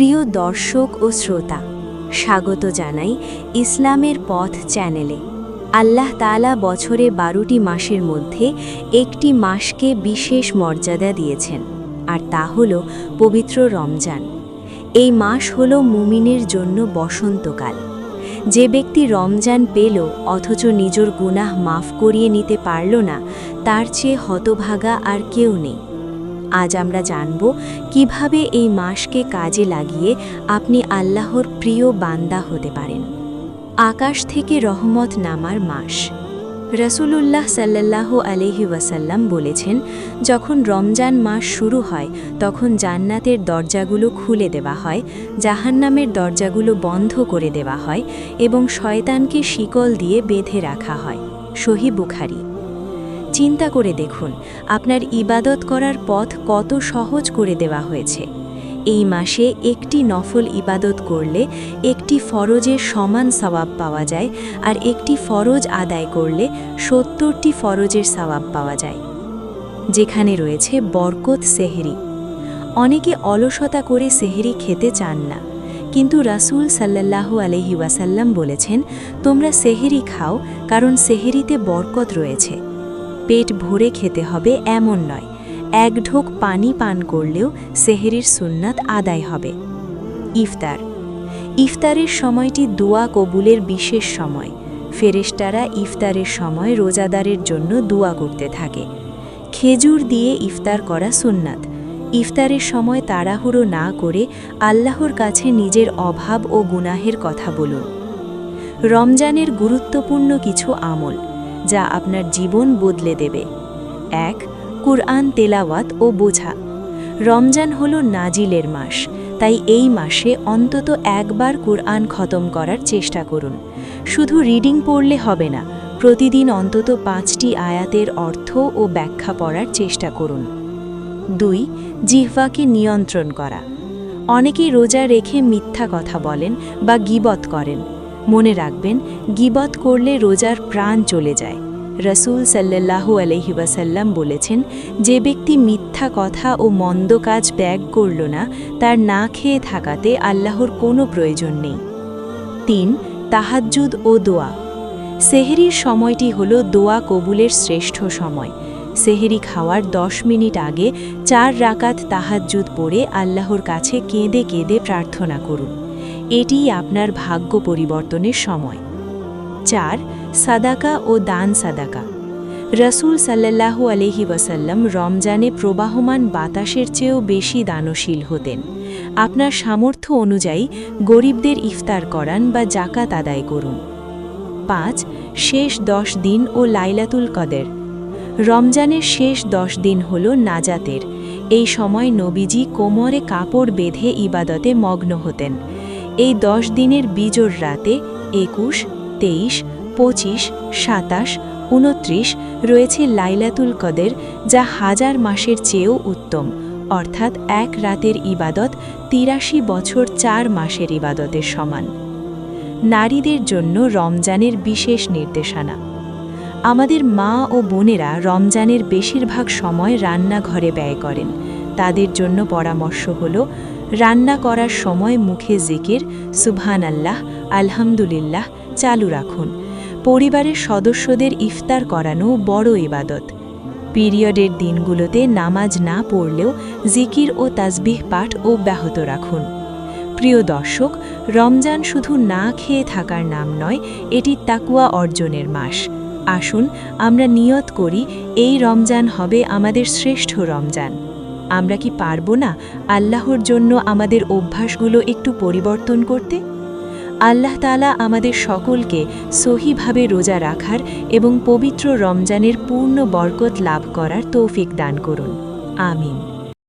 প্রিয় দর্শক ও শ্রোতা, স্বাগত জানাই ইসলামের পথ চ্যানেলে। আল্লাহ তাআলা বছরে বারোটি মাসের মধ্যে একটি মাসকে বিশেষ মর্যাদা দিয়েছেন, আর তা হল পবিত্র রমজান। এই মাস হল মুমিনের জন্য বসন্তকাল। যে ব্যক্তি রমজান পেল অথচ নিজের গুনাহ মাফ করিয়ে নিতে পারল না, তার চেয়ে হতভাগা আর কেউ নেই। আজ আমরা জানব কীভাবে এই মাসকে কাজে লাগিয়ে আপনি আল্লাহর প্রিয় বান্দা হতে পারেন। আকাশ থেকে রহমত নামার মাস। রসুলুল্লাহ সাল্লাল্লাহু আলহি ওয়াসাল্লাম বলেছেন, যখন রমজান মাস শুরু হয়, তখন জান্নাতের দরজাগুলো খুলে দেওয়া হয়, জাহান্নামের দরজাগুলো বন্ধ করে দেওয়া হয় এবং শয়তানকে শিকল দিয়ে বেঁধে রাখা হয়। সহি বুখারি। চিন্তা করে দেখুন, আপনার ইবাদত করার পথ কত সহজ করে দেওয়া হয়েছে। এই মাসে একটি নফল ইবাদত করলে একটি ফরজের সমান সওয়াব পাওয়া যায় আর একটি ফরজ আদায় করলে সত্তরটি ফরজের সওয়াব পাওয়া যায়। যেখানে রয়েছে বরকত সেহরি। অনেকে অলসতা করে সেহেরি খেতে চান না, কিন্তু রাসূল সাল্লাল্লাহু আলহি ওয়াসাল্লাম বলেছেন, তোমরা সেহেরি খাও কারণ সেহেরিতে বরকত রয়েছে। পেট ভরে খেতে হবে এমন নয়। এক ঢোক পানি পান করলেও সেহেরির সুন্নাত আদায় হবে। ইফতার। ইফতারের সময়টি দোয়া কবুলের বিশেষ সময়। ফেরেশতারা ইফতারের সময় রোজাদারের জন্য দোয়া করতে থাকে। খেজুর দিয়ে ইফতার করা সুন্নাত। ইফতারের সময় তাড়াহুড়ো না করে আল্লাহর কাছে নিজের অভাব ও গুনাহের কথা বলুন। রমজানের গুরুত্বপূর্ণ কিছু আমল। যা আপনার জীবন বদলে দেবে। এক, কুরআন তেলাওয়াত ও বোঝা। রমজান হল নাজিলের মাস, তাই এই মাসে অন্তত একবার কুরআন খতম করার চেষ্টা করুন। শুধু রিডিং পড়লে হবে না, প্রতিদিন অন্তত পাঁচটি আয়াতের অর্থ ও ব্যাখ্যা পড়ার চেষ্টা করুন। দুই, জিহ্বাকে নিয়ন্ত্রণ করা। অনেকেই রোজা রেখে মিথ্যা কথা বলেন বা গিবত করেন। মনে রাখবেন, গিবত করলে রোজার প্রাণ চলে যায়। রসুল সাল্লাল্লাহু আলহি ওয়াসাল্লাম বলেছেন, যে ব্যক্তি মিথ্যা কথা ও মন্দ কাজ ত্যাগ করল না, তার না খেয়ে থাকাতে আল্লাহর কোনো প্রয়োজন নেই। তিন, তাহাজ্জুদ ও দোয়া। সেহেরির সময়টি হল দোয়া কবুলের শ্রেষ্ঠ সময়। সেহেরি খাওয়ার দশ মিনিট আগে চার রাকাত তাহাজ্জুদ পড়ে আল্লাহর কাছে কেঁদে কেঁদে প্রার্থনা করুন। এটিই আপনার ভাগ্য পরিবর্তনের সময়। চার, সাদাকা ও দান সাদাকা। রসুল সাল্লাল্লাহু আলহি ওয়াসাল্লাম রমজানে প্রবাহমান বাতাসের চেয়েও বেশি দানশীল হতেন। আপনার সামর্থ্য অনুযায়ী গরিবদের ইফতার করান বা জাকাত আদায় করুন। পাঁচ, শেষ দশ দিন ও লাইলাতুল কদের। রমজানের শেষ দশ দিন হল নাজাতের। এই সময় নবীজি কোমরে কাপড় বেঁধে ইবাদতে মগ্ন হতেন। এই দশ দিনের বিজোর রাতে একুশ, তেইশ, পঁচিশ, সাতাশ, উনত্রিশ রয়েছে লাইলাতুল কদের, যা হাজার মাসের চেয়েও উত্তম। অর্থাৎ এক রাতের ইবাদত তিরাশি বছর চার মাসের ইবাদতের সমান। নারীদের জন্য রমজানের বিশেষ নির্দেশনা। আমাদের মা ও বোনেরা রমজানের বেশিরভাগ সময় রান্নাঘরে ব্যয় করেন। তাদের জন্য পরামর্শ হল রান্না করার সময় মুখে জিকির সুবহান আল্লাহ আলহামদুলিল্লাহ চালু রাখুন। পরিবারের সদস্যদের ইফতার করানো বড় ইবাদত। পিরিয়ডের দিনগুলোতে নামাজ না পড়লেও জিকির ও তাসবিহ পাঠ অব্যাহত রাখুন। প্রিয় দর্শক, রমজান শুধু না খেয়ে থাকার নাম নয়, এটি তাকুয়া অর্জনের মাস। আসুন আমরা নিয়ত করি, এই রমজান হবে আমাদের শ্রেষ্ঠ রমজান। আমরা কি পারব না আল্লাহর জন্য আমাদের অভ্যাসগুলো একটু পরিবর্তন করতে? আল্লাহ তালা আমাদের সকলকে সহিভাবে রোজা রাখার এবং পবিত্র রমজানের পূর্ণ বরকত লাভ করার তৌফিক দান করুন। আমিন।